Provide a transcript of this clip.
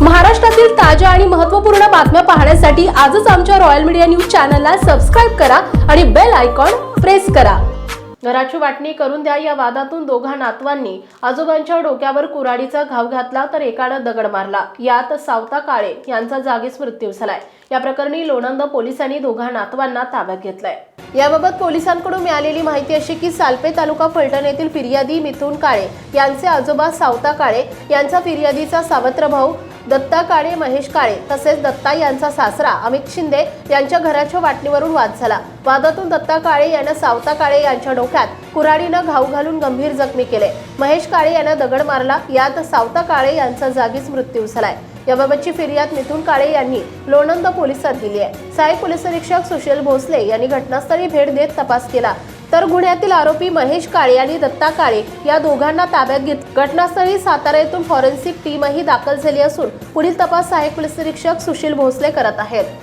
महाराष्ट्रातील ताज्या आणि महत्त्वपूर्ण बातम्या पाहण्यासाठी आजच आमच्या रॉयल मीडिया न्यूज चॅनलला सबस्क्राईब करा आणि बेल आयकॉन प्रेस करा. घराची वाटणी करून द्या या वादातून दोघा नातवांनी. आजोबांच्या डोक्यावर कुऱ्हाडीचा घाव घातला तर एकानं दगड मारला. यात सावता काळे यांचा जागीच मृत्यू झालाय. या प्रकरणी लोणंद पोलिसांनी दोघा नातवांना ताब्यात घेतलंय. याबाबत पोलिसांकडून मिळालेली माहिती अशी की सालपे तालुका फलटण येथील फिर्यादी मिथुन काळे यांचे आजोबा सावता काळे यांचा फिर्यादीचा सावत्र भाऊ दत्ता काळे महेश काळे तसेच दत्ता यांचा सासरा अमित शिंदे यांच्या घराच्या वाटणीवरून वाद झाला. वादातून दत्ता काळे यानं सावता काळे यांच्या डोक्यात कुऱ्हाडीनं घाव घालून गंभीर जखमी केले. महेश काळे यानं दगड मारला. यात सावता काळे यांचा जागीच मृत्यू झालाय. याबाबतची फिर्याद मिथुन काळे यांनी लोणंद पोलिसात दिली आहे. सहाय्यक पोलीस अधीक्षक सुशील भोसले यांनी घटनास्थळी भेट देत तपास केला. तर गुन्ह्यातील आरोपी महेश काळे आणि दत्ता काळे या दोघांना ताब्यात घेत घटनास्थळी सातारा येथून फॉरेन्सिक टीमही दाखल झाली असून पुढील तपास सहाय्यक पोलीस निरीक्षक सुशील भोसले करत आहेत.